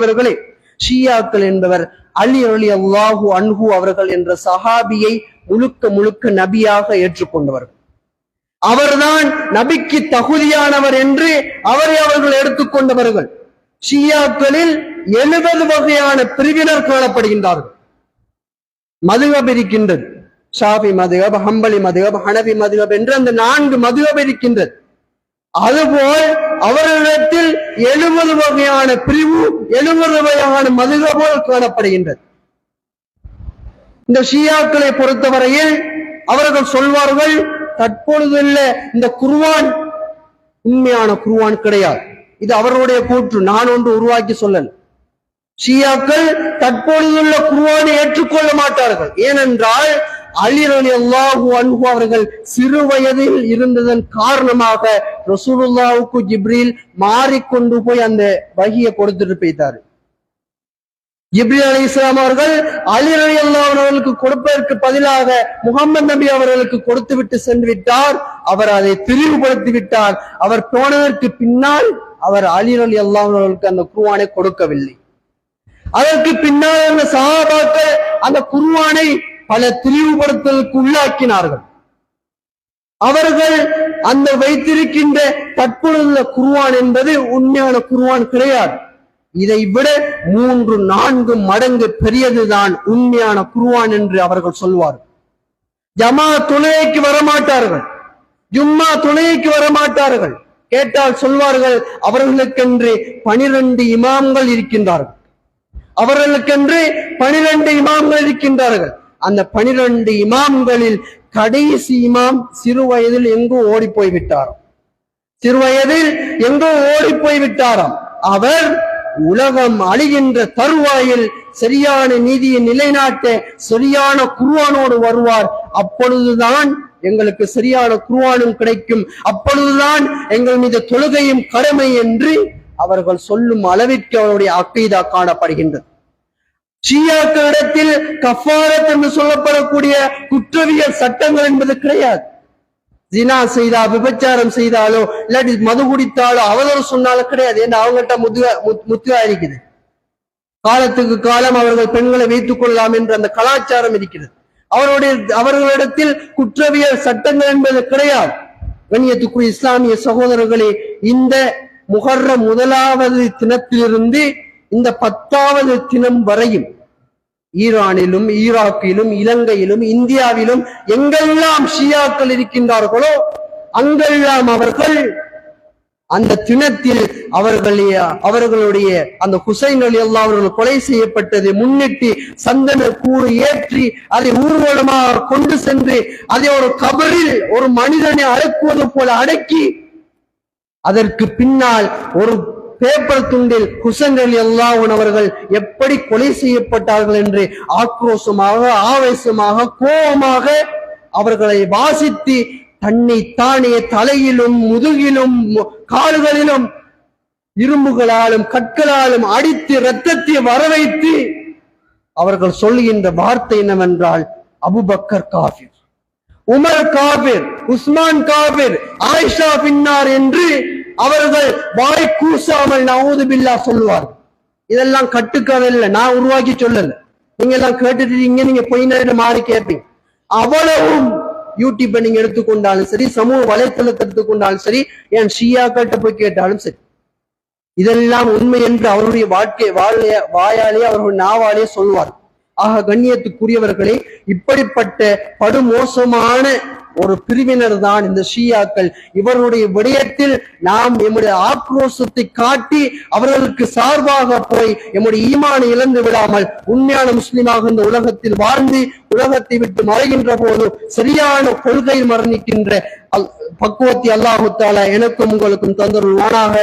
அவர்களே ஷியாக்கள் என்பவர் அலி அலி அல்லாஹு அன்ஹு அவர்கள் என்ற சஹாபியை முழுக்க முழுக்க நபியாக ஏற்றுக்கொண்டவர்கள். அவர்தான் நபிக்கு தகுதியானவர் என்று அவரை அவர்கள் எடுத்துக்கொண்டவர்கள். ஷியாக்களில் எழுபது வகையான பிரிவினர் காணப்படுகின்றார்கள். மதுகப் இருக்கின்றது. ஷாபி மதுகப் ஹம்பலி மதுகப் ஹனபி மதுகப் என்று அந்த நான்கு மதுகப் இருக்கின்றது. அதுபோல் அவர்களிடத்தில் எழுபது வகையான பிரிவு எழுபது வகையான மதுகபோல் காணப்படுகின்றது. இந்த ஷியாக்களை பொறுத்தவரையில் அவர்கள் சொல்வார்கள் தற்பொழுதுள்ள இந்த குருவான் உண்மையான குருவான் கிடையாது. இது அவர்களுடைய கூற்று நான் ஒன்று உருவாக்கி சொல்லல. ஷியாக்கள் தற்பொழுதுள்ள குருவானை ஏற்றுக்கொள்ள மாட்டார்கள். ஏனென்றால் அலிரலி அல்லாஹு அன்பு அவர்கள் சிறு வயதில் இருந்ததன் காரணமாக ரசூலுல்லாவுக்கு ஜிப்ரீல் மாறிக்கொண்டு போய் அந்த வகியை கொடுத்துட்டு போய்த்தார் ஜிப்ரீல் அலி இஸ்லாம் அவர்கள் அலி அலி அவர்களுக்கு கொடுப்பதற்கு பதிலாக முகமது நபி அவர்களுக்கு கொடுத்து விட்டு சென்று விட்டார். அவர் அதை திரிவுபடுத்தி விட்டார். அவர் போனதற்கு பின்னால் அவர் அலி அலி அவர்களுக்கு அந்த குருவானை கொடுக்கவில்லை. அதற்கு பின்னால் அந்த சகாபாக்கள் அந்த குருவானை பல திரிவுபடுத்தலுக்கு உள்ளாக்கினார்கள் அவர்கள் அந்த வைத்திருக்கின்ற தற்பொழுதுள்ள குருவான் என்பது உண்மையான குருவான் கிடையாது. இதை விட மூன்று நான்கு மடங்கு பெரியதுதான் உண்மையான குருவான் என்று அவர்கள் சொல்வார்கள். ஜமா துணைக்கு வரமாட்டார்கள். ஜும்மா துணைக்கு வரமாட்டார்கள். கேட்டால் சொல்வார்கள் அவர்களுக்கென்று பனிரெண்டு இமாம்கள் இருக்கின்றார்கள். அவர்களுக்கென்று பனிரெண்டு இமாம்கள் இருக்கின்றார்கள். அந்த பனிரெண்டு இமாம்களில் கடைசி இமாம் சிறு வயதில் எங்கோ ஓடி போய்விட்டாராம் சிறு வயதில் எங்கோ ஓடி போய் விட்டாராம் அவர் உலகம் அழிகின்ற தருவாயில் சரியான நீதியை நிலைநாட்ட சரியான குருவானோடு வருவார். அப்பொழுதுதான் எங்களுக்கு சரியான குருவானும் கிடைக்கும். அப்பொழுதுதான் எங்கள் மீது தொழுகையும் கடமை என்று அவர்கள் சொல்லும் அளவிற்கு அவருடைய அக்கீதா காணப்படுகின்றது. ஷியாக்களிடத்தில் கஃபாரத் என்று சொல்லப்படக்கூடிய குற்றவியல் சட்டங்கள் என்பது கிடையாது. ஜினா செய்தா விபச்சாரம் செய்தாலோ இல்லாட்டி மது குடித்தாலோ அவதூறு சொன்னாலும் கிடையாது. ஏன்னா அவங்ககிட்ட முத்துவா முத்துவா இருக்குது. காலத்துக்கு காலம் அவர்கள் பெண்களை வைத்துக் கொள்ளலாம் என்று அந்த கலாச்சாரம் இருக்கிறது. அவருடைய அவர்களிடத்தில் குற்றவியல் சட்டங்கள் என்பது கிடையாது. கண்ணியத்துக்குரிய இஸ்லாமிய சகோதரர்களே இந்த முகர்ற முதலாவது தினத்திலிருந்து இந்த பத்தாவது தினம் வரையும் ஈரானிலும் ஈராக்கிலும் இலங்கையிலும் இந்தியாவிலும் எங்கெல்லாம் ஷியாக்கள் இருக்கின்றார்களோ அங்கெல்லாம் அவர்கள் அந்த தினத்தில் அவர்களுடைய அவர்களுடைய அந்த ஹுசைன் அலி அல்லா அவர்கள் கொலை செய்யப்பட்டதை முன்னிட்டு சந்தன கூறு ஏற்றி அதை ஊர்வலமாக கொண்டு சென்று அதை ஒரு கபரில் ஒரு மனிதனை அடக்குவது போல அடக்கி அதற்கு பின்னால் ஒரு பேப்பர் துண்டில் ஹுசன் அலி அல்லாஹன் அவர்கள் எப்படி கொலை செய்யப்பட்டார்கள் என்று ஆக்ரோஷமாக ஆவேசமாக கோபமாக அவர்களை வாசித்து தன்னை தானே தலையிலும் முதுகிலும் கால்களிலும் இரும்புகளாலும் கற்களாலும் அடித்து ரத்தத்தை வரவைத்து அவர்கள் சொல்லுகின்ற வார்த்தை என்னவென்றால் அபுபக்கர் காபிர் உமர் காபிர் உஸ்மான் காபிர் ஆயிஷா பின்னார் என்று அவர்கள் வாய் கூசாமல் நவுது பில்லா சொல்லுவார்கள். இதெல்லாம் கட்டுக்கதை இல்லை நான் உருவாக்கி சொல்லல. நீங்க எல்லாம் கேட்டுட்டீங்க நீங்க பொய் நேரம் மாறி கேட்பீங்க. அவ்வளவும் யூடியூப்பை நீங்க எடுத்துக்கொண்டாலும் சரி சமூக வலைத்தளத்தை எடுத்துக்கொண்டாலும் சரி என் ஷியா கேட்ட போய் கேட்டாலும் சரி இதெல்லாம் உண்மை என்று அவருடைய வாழ்க்கை வாழைய வாயாலே அவர்கள் நாவாலே சொல்வார் ஆக கண்ணியத்துக்குரியவர்களே இப்படிப்பட்ட படுமோசமான ஒரு பிரிவினர் தான் இந்த ஷியாக்கள். இவருடைய விடயத்தில் நாம் எம்முடைய ஆக்ரோஷத்தை காட்டி அவர்களுக்கு சார்பாக போய் எம்முடைய ஈமான இழந்து விடாமல் உண்மையான முஸ்லிமாக இந்த உலகத்தில் வாழ்ந்து உலகத்தை விட்டு மறைகின்ற போது சரியான கொள்கையில் மரணிக்கின்ற பக்குவத்தை அல்லாஹுத்தால எனக்கும் உங்களுக்கும் தந்தருவானாக